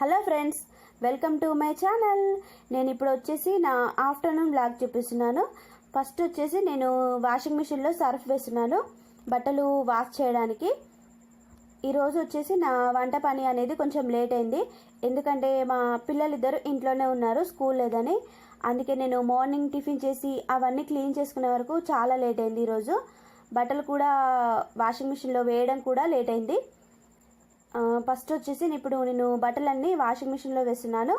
Hello friends welcome to my channel. నేను ఇప్పుడు వచ్చేసి నా ఆఫ్టర్నూన్ బ్లాగ్ చూపిస్తున్నాను. ఫస్ట్ వచ్చేసి నేను వాషింగ్ మిషన్లో సర్ఫ్ వేస్తున్నాను బట్టలు వాష్ చేయడానికి. ఈరోజు వచ్చేసి నా వంట పని అనేది కొంచెం లేట్ అయింది. ఎందుకంటే మా పిల్లలిద్దరు ఇంట్లోనే ఉన్నారు స్కూల్ లేదని. అందుకే నేను మార్నింగ్ టిఫిన్ చేసి అవన్నీ క్లీన్ చేసుకునే వరకు చాలా లేట్ అయింది ఈరోజు బట్టలు కూడా వాషింగ్ మిషన్లో వేయడం కూడా లేట్ అయింది. ఫస్ట్ వచ్చేసి ఇప్పుడు నేను బట్టలన్నీ వాషింగ్ మిషన్లో వేస్తున్నాను.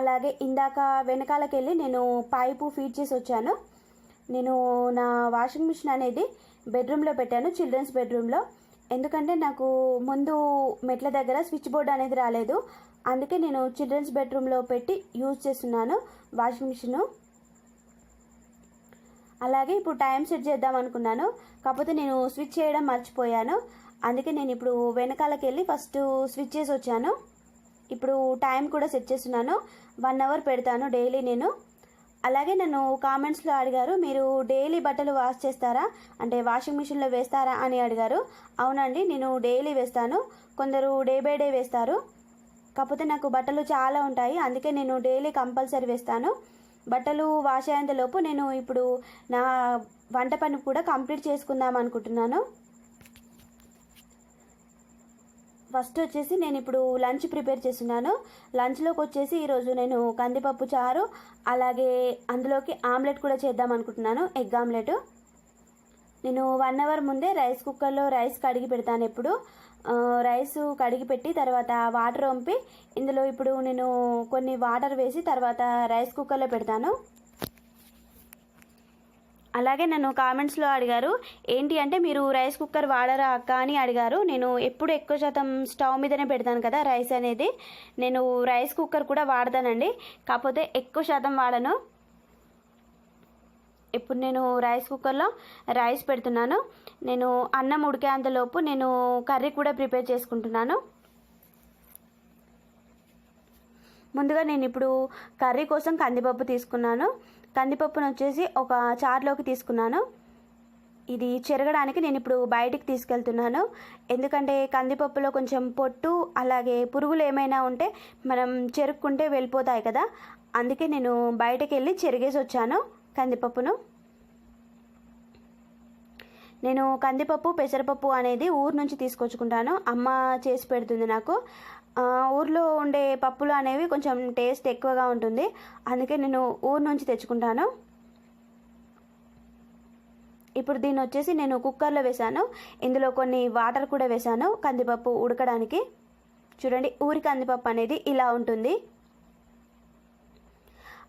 అలాగే ఇందాక వెనకాలకి వెళ్ళి నేను పైపు ఫీడ్ చేసి వచ్చాను. నేను నా వాషింగ్ మిషన్ అనేది బెడ్రూమ్లో పెట్టాను చిల్డ్రన్స్ బెడ్రూమ్లో ఎందుకంటే నాకు ముందు మెట్ల దగ్గర స్విచ్ బోర్డ్ అనేది రాలేదు. అందుకే నేను చిల్డ్రన్స్ బెడ్రూమ్లో పెట్టి యూజ్ చేస్తున్నాను వాషింగ్ మిషను అలాగే ఇప్పుడు టైం సెట్ చేద్దాం అనుకున్నాను. కాకపోతే నేను స్విచ్ చేయడం మర్చిపోయాను. అందుకే నేను ఇప్పుడు వెనకాలకి వెళ్ళి ఫస్ట్ స్విచ్ చేసి వచ్చాను. ఇప్పుడు టైం కూడా సెట్ చేస్తున్నాను. వన్ అవర్ పెడతాను డైలీ నేను. అలాగే నన్ను కామెంట్స్లో అడిగారు మీరు డైలీ బట్టలు వాష్ చేస్తారా? అంటే వాషింగ్ మిషన్లో వేస్తారా అని అడిగారు. అవునండి నేను డైలీ వేస్తాను. కొందరు డే బై డే వేస్తారు. కాకపోతే నాకు బట్టలు చాలా ఉంటాయి. అందుకే నేను డైలీ కంపల్సరీ వేస్తాను. బట్టలు వాష్ అయ్యేంతలోపు నేను ఇప్పుడు నా వంట పని కూడా కంప్లీట్ చేసుకుందాం అనుకుంటున్నాను. ఫస్ట్ వచ్చేసి నేను ఇప్పుడు లంచ్ ప్రిపేర్ చేస్తున్నాను. లంచ్లోకి వచ్చేసి ఈరోజు నేను కందిపప్పు చారు అలాగే అందులోకి ఆమ్లెట్ కూడా చేద్దాం అనుకుంటున్నాను ఎగ్ ఆమ్లెట్. నేను వన్ అవర్ ముందే రైస్ కుక్కర్లో రైస్ కడిగి పెడతాను ఎప్పుడు. రైస్ కడిగి పెట్టి తర్వాత వాటర్ వంపి ఇందులో ఇప్పుడు నేను కొన్ని వాటర్ వేసి తర్వాత రైస్ కుక్కర్లో పెడతాను. అలాగే నన్ను కామెంట్స్లో అడిగారు ఏంటి అంటే మీరు రైస్ కుక్కర్ వాడరా అక్క? అని అడిగారు. నేను ఎప్పుడు ఎక్కువ శాతం స్టవ్ మీదనే పెడతాను కదా రైస్ అనేది. నేను రైస్ కుక్కర్ కూడా వాడతానండి. కాకపోతే ఎక్కువ శాతం వాడను. ఇప్పుడు నేను రైస్ కుక్కర్లో రైస్ పెడుతున్నాను. నేను అన్నం ఉడికేంతలోపు నేను కర్రీ కూడా ప్రిపేర్ చేసుకుంటున్నాను. ముందుగా నేను ఇప్పుడు కర్రీ కోసం కందిపప్పు తీసుకున్నాను. కందిపప్పును వచ్చేసి ఒక చారులోకి తీసుకున్నాను. ఇది చెరగడానికి నేను ఇప్పుడు బయటికి తీసుకెళ్తున్నాను. ఎందుకంటే కందిపప్పులో కొంచెం పొట్టు అలాగే పురుగులు ఏమైనా ఉంటే మనం చెరుక్కుంటే వెళ్ళిపోతాయి కదా. అందుకే నేను బయటకు వెళ్ళి చెరిగేసి వచ్చాను కందిపప్పును. నేను కందిపప్పు పెసరపప్పు అనేది ఊరు నుంచి తీసుకొచ్చుకుంటాను. అమ్మ చేసి పెడుతుంది నాకు. ఊర్లో ఉండే పప్పులు అనేవి కొంచెం టేస్ట్ ఎక్కువగా ఉంటుంది. అందుకే నేను ఊరు నుంచి తెచ్చుకుంటాను. ఇప్పుడు దీన్ని వచ్చేసి నేను కుక్కర్లో వేశాను. ఇందులో కొన్ని వాటర్ కూడా వేశాను. కందిపప్పు ఉడకడానికి. చూడండి ఊరి కందిపప్పు అనేది ఇలా ఉంటుంది.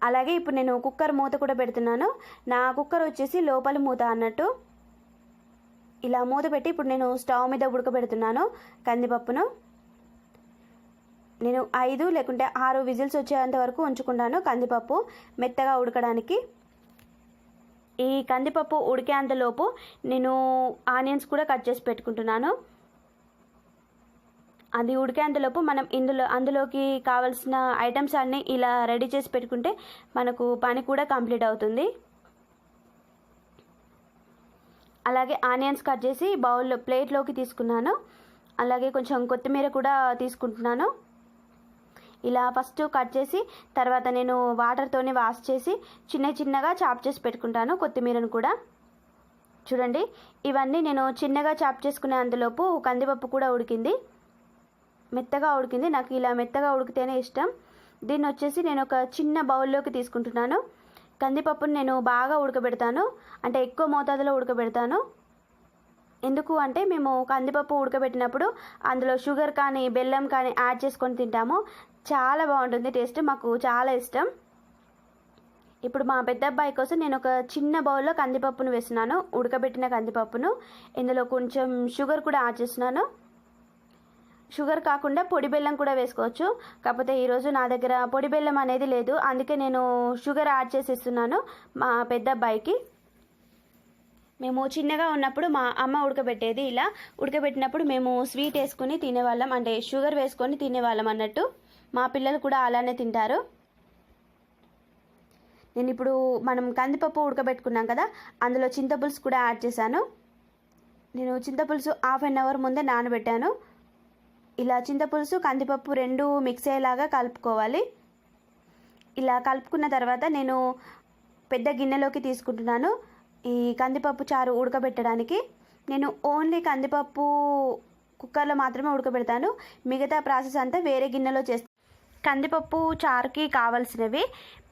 అలాగే ఇప్పుడు నేను కుక్కర్ మూత కూడా పెడుతున్నాను. నా కుక్కర్ వచ్చేసి లోపల మూత అన్నట్టు. ఇలా మూత పెట్టి ఇప్పుడు నేను స్టవ్ మీద ఉడకబెడుతున్నాను కందిపప్పును. నేను ఐదు లేకుంటే ఆరు విజిల్స్ వచ్చేంత వరకు ఉంచుకుంటాను కందిపప్పు మెత్తగా ఉడకడానికి. ఈ కందిపప్పు ఉడికేంతలోపు నేను ఆనియన్స్ కూడా కట్ చేసి పెట్టుకుంటున్నాను. అది ఉడికేంతలోపు మనం ఇందులో అందులోకి కావాల్సిన ఐటమ్స్ అన్నీ ఇలా రెడీ చేసి పెట్టుకుంటే మనకు పని కూడా కంప్లీట్ అవుతుంది. అలాగే ఆనియన్స్ కట్ చేసి బౌల్లో ప్లేట్లోకి తీసుకున్నాను. అలాగే కొంచెం కొత్తిమీర కూడా తీసుకుంటున్నాను. ఇలా ఫస్ట్ కట్ చేసి తర్వాత నేను వాటర్తోనే వాష్ చేసి చిన్న చిన్నగా చాప్ చేసి పెట్టుకుంటాను కొత్తిమీరను కూడా. చూడండి ఇవన్నీ నేను చిన్నగా చాప్ చేసుకునే అందులోపు కందిపప్పు కూడా ఉడికింది. మెత్తగా ఉడికింది. నాకు ఇలా మెత్తగా ఉడికితేనే ఇష్టం. దీన్ని వచ్చేసి నేను ఒక చిన్న బౌల్లోకి తీసుకుంటున్నాను. కందిపప్పును నేను బాగా ఉడకబెడతాను. అంటే ఎక్కువ మోతాదులో ఉడకబెడతాను. ఎందుకు అంటే మేము కందిపప్పు ఉడకబెట్టినప్పుడు అందులో షుగర్ కానీ బెల్లం కానీ యాడ్ చేసుకొని తింటాము. చాలా బాగుంటుంది టేస్ట్ మాకు చాలా ఇష్టం. ఇప్పుడు మా పెద్ద అబ్బాయి కోసం నేను ఒక చిన్న బౌల్లో కందిపప్పును వేస్తున్నాను ఉడకబెట్టిన కందిపప్పును. ఇందులో కొంచెం షుగర్ కూడా యాడ్ చేస్తున్నాను. షుగర్ కాకుండా పొడి బెల్లం కూడా వేసుకోవచ్చు. కాకపోతే ఈరోజు నా దగ్గర పొడి బెల్లం అనేది లేదు అందుకే నేను షుగర్ యాడ్ చేసి ఇస్తున్నాను మా పెద్ద అబ్బాయికి మేము చిన్నగా ఉన్నప్పుడు మా అమ్మ ఉడకబెట్టేది ఇలా. ఉడకబెట్టినప్పుడు మేము స్వీట్ వేసుకొని తినేవాళ్ళం. అంటే షుగర్ వేసుకొని తినేవాళ్ళం అన్నట్టు. మా పిల్లలు కూడా అలానే తింటారు. నేను ఇప్పుడు మనం కందిపప్పు ఉడకబెట్టుకున్నాం కదా అందులో చింతపులుసు కూడా యాడ్ చేశాను. నేను చింతపులుసు హాఫ్ అన్ అవర్ ముందే నానబెట్టాను. ఇలా చింతపులుసు కందిపప్పు రెండు మిక్స్ అయ్యేలాగా కలుపుకోవాలి. ఇలా కలుపుకున్న తర్వాత నేను పెద్ద గిన్నెలోకి తీసుకుంటున్నాను. ఈ కందిపప్పు చారు ఉడకబెట్టడానికి నేను ఓన్లీ కందిపప్పు కుక్కర్లో మాత్రమే ఉడకబెడతాను. మిగతా ప్రాసెస్ అంతా వేరే గిన్నెలో చేస్తాను కందిపప్పు చారుకి కావలసినవి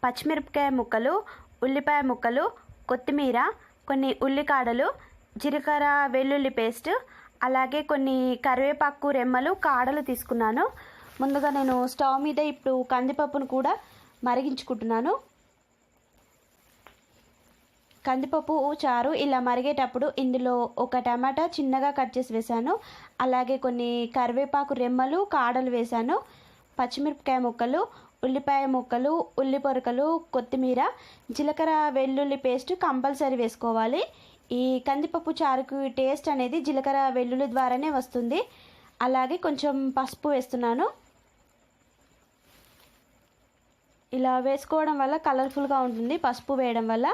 పచ్చిమిరపకాయ ముక్కలు ఉల్లిపాయ ముక్కలు కొత్తిమీర కొన్ని ఉల్లికాడలు జీలకర్ర వెల్లుల్లి పేస్ట్ అలాగే కొన్ని కరివేపాకు రెమ్మలు కాడలు తీసుకున్నాను. ముందుగా నేను స్టవ్ మీద ఇప్పుడు కందిపప్పును కూడా మరిగించుకుంటున్నాను. కందిపప్పు చారు ఇలా మరిగేటప్పుడు ఇందులో ఒక టమాటా చిన్నగా కట్ చేసి వేశాను. అలాగే కొన్ని కరివేపాకు రెమ్మలు కాడలు వేశాను. పచ్చిమిరపకాయ ముక్కలు ఉల్లిపాయ ముక్కలు ఉల్లి పొరకలు కొత్తిమీర జీలకర్ర వెల్లుల్లి పేస్ట్ కంపల్సరీ వేసుకోవాలి. ఈ కందిపప్పు చారుకు టేస్ట్ అనేది జీలకర్ర వెల్లుల్లి ద్వారానే వస్తుంది. అలాగే కొంచెం పసుపు వేస్తున్నాను. ఇలా వేసుకోవడం వల్ల కలర్ఫుల్గా ఉంటుంది పసుపు వేయడం వల్ల.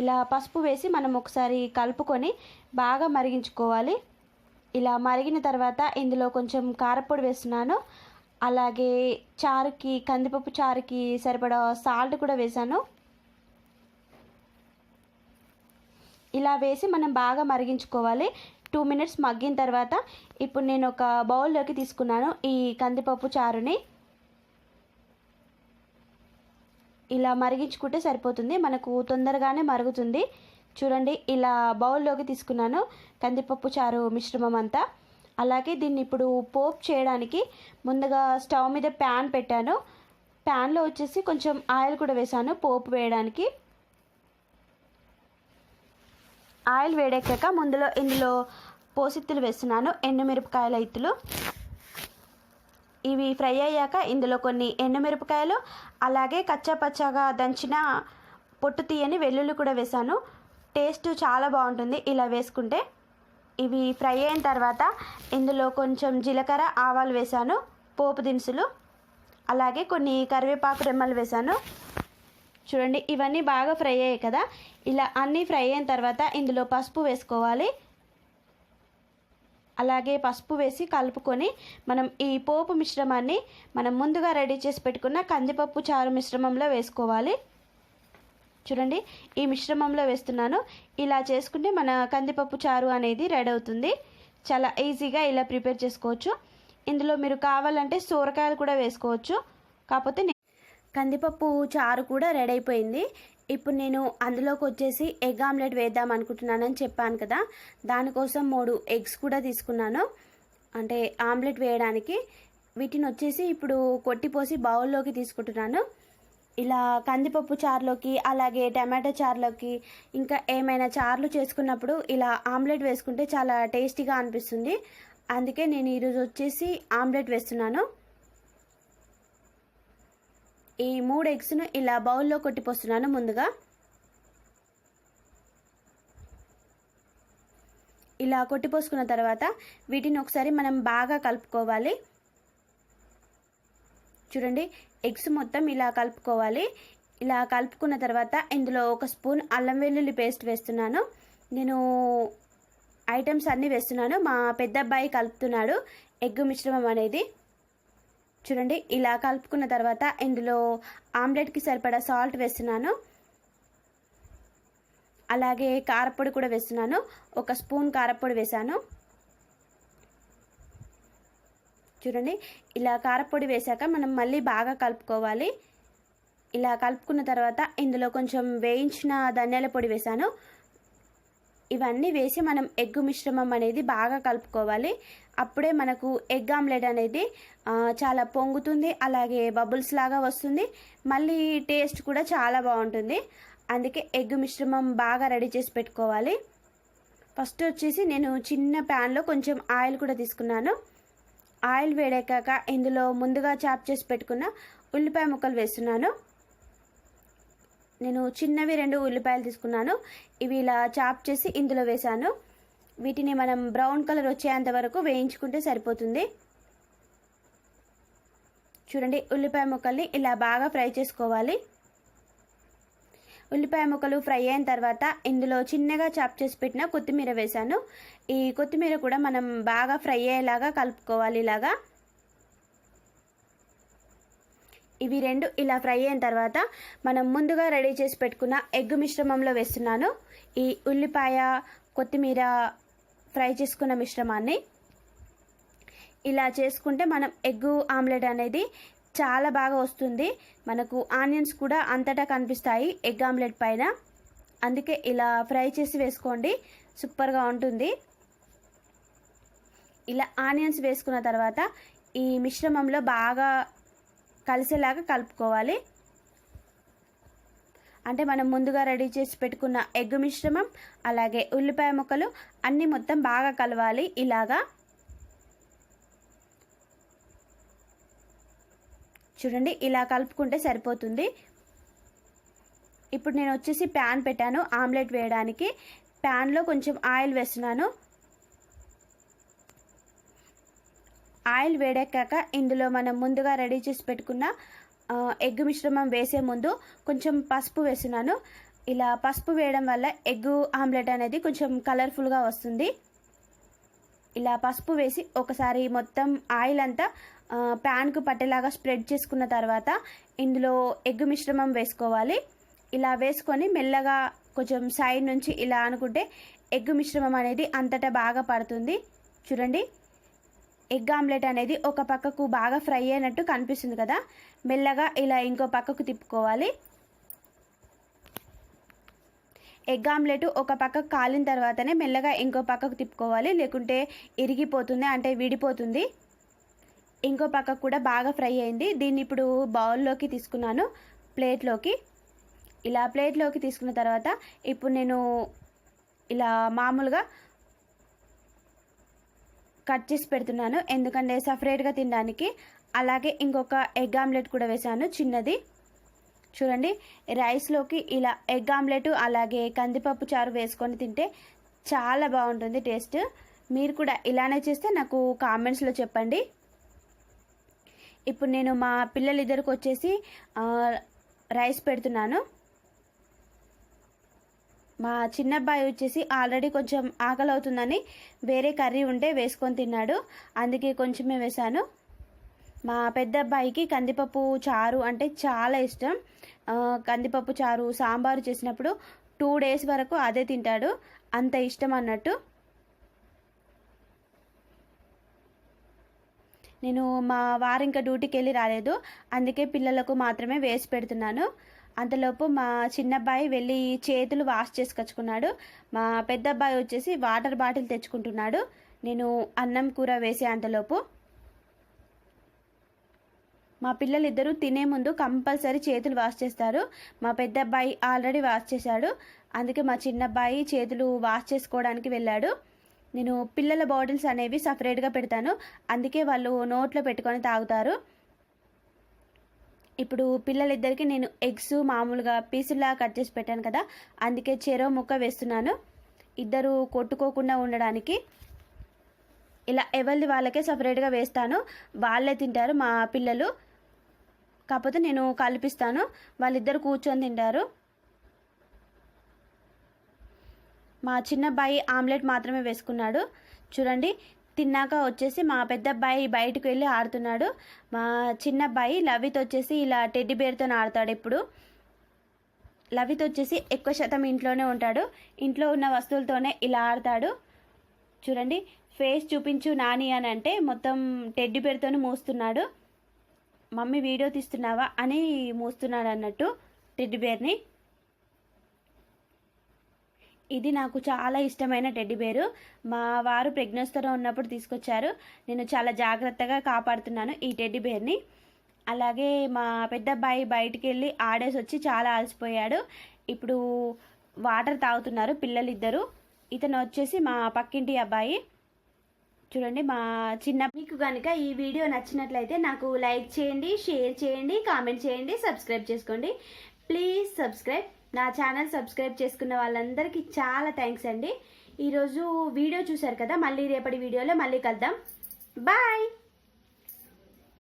ఇలా పసుపు వేసి మనం ఒకసారి కలుపుకొని బాగా మరిగించుకోవాలి. ఇలా మరిగిన తర్వాత ఇందులో కొంచెం కారపొడి వేస్తున్నాను. అలాగే చారుకి కందిపప్పు చారుకి సరిపడా సాల్ట్ కూడా వేసాను ఇలా వేసి మనం బాగా మరిగించుకోవాలి. టూ మినిట్స్ మగ్గిన తర్వాత ఇప్పుడు నేను ఒక బౌల్లోకి తీసుకున్నాను ఈ కందిపప్పు చారుని. ఇలా మరిగించుకుంటే సరిపోతుంది. మనకు తొందరగానే మరుగుతుంది. చూడండి ఇలా బౌల్లోకి తీసుకున్నాను. కందిపప్పు చారు మిశ్రమం అంతా. అలాగే దీన్ని ఇప్పుడు పోప్ చేయడానికి ముందుగా స్టవ్ మీద ప్యాన్ పెట్టాను. ప్యాన్లో వచ్చేసి కొంచెం ఆయిల్ కూడా వేసాను పోపు వేయడానికి. ఆయిల్ వేడెక్కాక ముందులో ఇందులో పోసిత్తులు వేస్తున్నాను. ఎండుమిరపకాయల ఇత్తులు. ఇవి ఫ్రై అయ్యాక ఇందులో కొన్ని ఎండుమిరపకాయలు అలాగే కచ్చాపచ్చాగా దంచిన పొట్టు తీయని వెల్లుల్లి కూడా వేశాను టేస్ట్ చాలా బాగుంటుంది ఇలా వేసుకుంటే. ఇవి ఫ్రై అయిన తర్వాత ఇందులో కొంచెం జీలకర్ర ఆవాలు వేశాను పోపు దినుసులు అలాగే కొన్ని కరివేపాకు రెమ్మలు వేశాను చూడండి ఇవన్నీ బాగా ఫ్రై అయ్యాయి కదా. ఇలా అన్నీ ఫ్రై అయిన తర్వాత ఇందులో పసుపు వేసుకోవాలి. అలాగే పసుపు వేసి కలుపుకొని మనం ఈ పోపు మిశ్రమాన్ని మనం ముందుగా రెడీ చేసి పెట్టుకున్న కందిపప్పు చారు మిశ్రమంలో వేసుకోవాలి. చూడండి ఈ మిశ్రమంలో వేస్తున్నాను. ఇలా చేసుకుంటే మన కందిపప్పు చారు అనేది రెడీ అవుతుంది. చాలా ఈజీగా ఇలా ప్రిపేర్ చేసుకోవచ్చు. ఇందులో మీరు కావాలంటే సూరకాయలు కూడా వేసుకోవచ్చు. కాకపోతే కందిపప్పు చారు కూడా రెడీ అయిపోయింది. ఇప్పుడు నేను అందులోకి వచ్చేసి ఎగ్ ఆమ్లెట్ వేద్దాం అనుకుంటున్నానని చెప్పాను కదా. దానికోసం మూడు ఎగ్స్ కూడా తీసుకున్నాను. అంటే ఆమ్లెట్ వేయడానికి. వీటిని వచ్చేసి ఇప్పుడు కొట్టిపోసి బౌల్లోకి తీసుకుంటున్నాను. ఇలా కందిపప్పు చారులోకి అలాగే టమాటో చారులోకి ఇంకా ఏమైనా చారులు చేసుకున్నప్పుడు ఇలా ఆమ్లెట్ వేసుకుంటే చాలా టేస్టీగా అనిపిస్తుంది. అందుకే నేను ఈరోజు వచ్చేసి ఆమ్లెట్ వేస్తున్నాను. ఈ మూడు ఎగ్స్ను ఇలా బౌల్లో కొట్టిపోస్తున్నాను ముందుగా. ఇలా కొట్టిపోసుకున్న తర్వాత వీటిని ఒకసారి మనం బాగా కలుపుకోవాలి. చూడండి ఎగ్స్ మొత్తం ఇలా కలుపుకోవాలి. ఇలా కలుపుకున్న తర్వాత ఇందులో ఒక స్పూన్ అల్లం వెల్లుల్లి పేస్ట్ వేస్తున్నాను. నేను ఐటమ్స్ అన్నీ వేస్తున్నాను. మా పెద్ద అబ్బాయి కలుపుతున్నాడు ఎగ్ మిశ్రమం అనేది. చూడండి ఇలా కలుపుకున్న తర్వాత ఇందులో ఆమ్లెట్కి సరిపడా సాల్ట్ వేస్తున్నాను. అలాగే కారపొడి కూడా వేస్తున్నాను. ఒక స్పూన్ కారపొడి వేశాను. చూడండి ఇలా కారపొడి వేశాక మనం మళ్ళీ బాగా కలుపుకోవాలి. ఇలా కలుపుకున్న తర్వాత ఇందులో కొంచెం వేయించిన ధనియాల పొడి వేశాను. ఇవన్నీ వేసి మనం ఎగ్ మిశ్రమం అనేది బాగా కలుపుకోవాలి. అప్పుడే మనకు ఎగ్ ఆమ్లెట్ అనేది చాలా పొంగుతుంది అలాగే బబుల్స్ లాగా వస్తుంది. మళ్ళీ టేస్ట్ కూడా చాలా బాగుంటుంది. అందుకే ఎగ్ మిశ్రమం బాగా రెడీ చేసి పెట్టుకోవాలి. ఫస్ట్ వచ్చేసి నేను చిన్న ప్యాన్లో కొంచెం ఆయిల్ కూడా తీసుకున్నాను. ఆయిల్ వేడెక్కాక ఇందులో ముందుగా చాప్ చేసి పెట్టుకున్న ఉల్లిపాయ ముక్కలు వేస్తున్నాను. నేను చిన్నవి రెండు ఉల్లిపాయలు తీసుకున్నాను. ఇవి ఇలా చాప్ చేసి ఇందులో వేశాను. వీటిని మనం బ్రౌన్ కలర్ వచ్చేంత వరకు వేయించుకుంటే సరిపోతుంది. చూడండి ఉల్లిపాయ ముక్కల్ని ఇలా బాగా ఫ్రై చేసుకోవాలి. ఉల్లిపాయ ముక్కలు ఫ్రై అయిన తర్వాత ఇందులో చిన్నగా చాప్ చేసి పెట్టిన కొత్తిమీర వేశాను. ఈ కొత్తిమీర కూడా మనం బాగా ఫ్రై అయ్యేలాగా కలుపుకోవాలి ఇలాగా. ఇవి రెండు ఇలా ఫ్రై అయిన తర్వాత మనం ముందుగా రెడీ చేసి పెట్టుకున్న ఎగ్ మిశ్రమంలో వేస్తున్నాను. ఈ ఉల్లిపాయ కొత్తిమీర ఫ్రై చేసుకున్న మిశ్రమాన్ని ఇలా చేసుకుంటే మనం ఎగ్గు ఆమ్లెట్ అనేది చాలా బాగా వస్తుంది. మనకు ఆనియన్స్ కూడా అంతటా కనిపిస్తాయి ఎగ్ ఆమ్లెట్ పైన. అందుకే ఇలా ఫ్రై చేసి వేసుకోండి. సూపర్గా ఉంటుంది. ఇలా ఆనియన్స్ వేసుకున్న తర్వాత ఈ మిశ్రమంలో బాగా కలిసేలాగా కలుపుకోవాలి. అంటే మనం ముందుగా రెడీ చేసి పెట్టుకున్న ఎగ్ మిశ్రమం అలాగే ఉల్లిపాయ ముక్కలు అన్నీ మొత్తం బాగా కలవాలి ఇలాగా. చూడండి ఇలా కలుపుకుంటే సరిపోతుంది. ఇప్పుడు నేను వచ్చేసి ప్యాన్ పెట్టాను ఆమ్లెట్ వేయడానికి. ప్యాన్లో కొంచెం ఆయిల్ వేస్తున్నాను. ఆయిల్ వేడెక్కాక ఇందులో మనం ముందుగా రెడీ చేసి పెట్టుకున్న ఎగ్ మిశ్రమం వేసే ముందు కొంచెం పసుపు వేస్తున్నాను. ఇలా పసుపు వేయడం వల్ల ఎగ్ ఆమ్లెట్ అనేది కొంచెం కలర్ఫుల్గా వస్తుంది. ఇలా పసుపు వేసి ఒకసారి మొత్తం ఆయిల్ అంతా ప్యాన్కు పట్టేలాగా స్ప్రెడ్ చేసుకున్న తర్వాత ఇందులో ఎగ్ మిశ్రమం వేసుకోవాలి. ఇలా వేసుకొని మెల్లగా కొంచెం సైడ్ నుంచి ఇలా అనుకుంటే ఎగ్ మిశ్రమం అనేది అంతటా బాగా పడుతుంది. చూడండి. ఎగ్ ఆమ్లెట్ అనేది ఒక పక్కకు బాగా ఫ్రై అయినట్టు కనిపిస్తుంది కదా. మెల్లగా ఇలా ఇంకో పక్కకు తిప్పుకోవాలి. ఎగ్ ఆమ్లెట్ ఒక పక్కకు కాలిన తర్వాతనే మెల్లగా ఇంకో పక్కకు తిప్పుకోవాలి. లేకుంటే ఇరిగిపోతుంది అంటే విడిపోతుంది. ఇంకో పక్కకు కూడా బాగా ఫ్రై అయింది. దీన్ని ఇప్పుడు బౌల్లోకి తీసుకున్నాను ప్లేట్లోకి. ఇలా ప్లేట్లోకి తీసుకున్న తర్వాత ఇప్పుడు నేను ఇలా మామూలుగా కట్ చేసి పెడుతున్నాను. ఎందుకంటే సపరేట్గా తినడానికి. అలాగే ఇంకొక ఎగ్ ఆమ్లెట్ కూడా వేసాను చిన్నది. చూడండి. రైస్లోకి ఇలా ఎగ్ ఆమ్లెట్ అలాగే కందిపప్పు చారు వేసుకొని తింటే చాలా బాగుంటుంది టేస్ట్. మీరు కూడా ఇలానే చేస్తే నాకు కామెంట్స్లో చెప్పండి. ఇప్పుడు నేను మా పిల్లలిద్దరికి వచ్చేసి రైస్ పెడుతున్నాను. మా చిన్నబ్బాయి వచ్చేసి ఆల్రెడీ కొంచెం ఆకలి అవుతుందని వేరే కర్రీ ఉంటే వేసుకొని తిన్నాడు. అందుకే కొంచెమే వేశాను. మా పెద్ద అబ్బాయికి కందిపప్పు చారు అంటే చాలా ఇష్టం. కందిపప్పు చారు సాంబారు చేసినప్పుడు టూ డేస్ వరకు అదే తింటాడు. అంత ఇష్టం అన్నట్టు. నేను మా వారు ఇంకా డ్యూటీకి వెళ్ళి రాలేదు. అందుకే పిల్లలకు మాత్రమే వేసి పెడుతున్నాను. అంతలోపు మా చిన్నబ్బాయి వెళ్ళి చేతులు వాష్ చేసుకొచ్చుకున్నాడు మా పెద్ద అబ్బాయి వచ్చేసి వాటర్ బాటిల్ తెచ్చుకుంటున్నాడు. నేను అన్నం కూర వేసే అంతలోపు మా పిల్లలిద్దరూ తినే ముందు కంపల్సరీ చేతులు వాష్ చేస్తారు. మా పెద్ద అబ్బాయి ఆల్రెడీ వాష్ చేశాడు. అందుకే మా చిన్న అబ్బాయి చేతులు వాష్ చేసుకోవడానికి వెళ్ళాడు. నేను పిల్లల బాటిల్స్ అనేవి సపరేట్గా పెడతాను. అందుకే వాళ్ళు నోట్లో పెట్టుకొని తాగుతారు. ఇప్పుడు పిల్లలిద్దరికి నేను ఎగ్స్ మామూలుగా పీసులా కట్ చేసి పెట్టాను కదా అందుకే చెరో ముక్క వేస్తున్నాను. ఇద్దరు కొట్టుకోకుండా ఉండడానికి ఇలా ఎవరిది వాళ్ళకే సపరేట్గా వేస్తాను. వాళ్ళే తింటారు మా పిల్లలు. కాకపోతే నేను కల్పిస్తాను. వాళ్ళిద్దరు కూర్చొని తింటారు. మా చిన్న అబ్బాయి ఆమ్లెట్ మాత్రమే వేసుకున్నాడు. చూడండి తిన్నాక వచ్చేసి మా పెద్ద అబ్బాయి బయటకు వెళ్ళి ఆడుతున్నాడు. మా చిన్న అబ్బాయి లవిత్ వచ్చేసి ఇలా టెడ్డి బేర్తో ఆడతాడు ఇప్పుడు లవిత్ వచ్చేసి ఎక్కువ శాతం ఇంట్లోనే ఉంటాడు. ఇంట్లో ఉన్న వస్తువులతోనే ఇలా ఆడతాడు. చూడండి ఫేస్ చూపించు నాని అని అంటే మొత్తం టెడ్డి బేర్తోనే మూస్తున్నాడు. మమ్మీ వీడియో తీస్తున్నావా? అని మూస్తున్నాడు అన్నట్టు టెడ్డి బేర్ని. ఇది నాకు చాలా ఇష్టమైన టెడ్డి బేరు. మా వారు ప్రెగ్నెన్స్తో ఉన్నప్పుడు తీసుకొచ్చారు. నేను చాలా జాగ్రత్తగా కాపాడుతున్నాను ఈ టెడ్డిబేర్ని అలాగే మా పెద్ద అబ్బాయి బయటికి వెళ్ళి ఆడేసి వచ్చి చాలా అలసిపోయాడు. ఇప్పుడు వాటర్ తాగుతున్నారు పిల్లలు ఇద్దరు ఇతను వచ్చేసి మా పక్కింటి అబ్బాయి. చూడండి మా చిన్న మీకు కనుక ఈ వీడియో నచ్చినట్లయితే నాకు లైక్ చేయండి షేర్ చేయండి కామెంట్ చేయండి సబ్స్క్రైబ్ చేసుకోండి. Please subscribe. నా ఛానల్ సబ్స్క్రైబ్ చేసుకున్న వాళ్ళందరికీ చాలా థ్యాంక్స్ అండి. ఈరోజు వీడియో చూశారు కదా మళ్ళీ రేపటి వీడియోలో మళ్ళీ కలుద్దాం. బాయ్!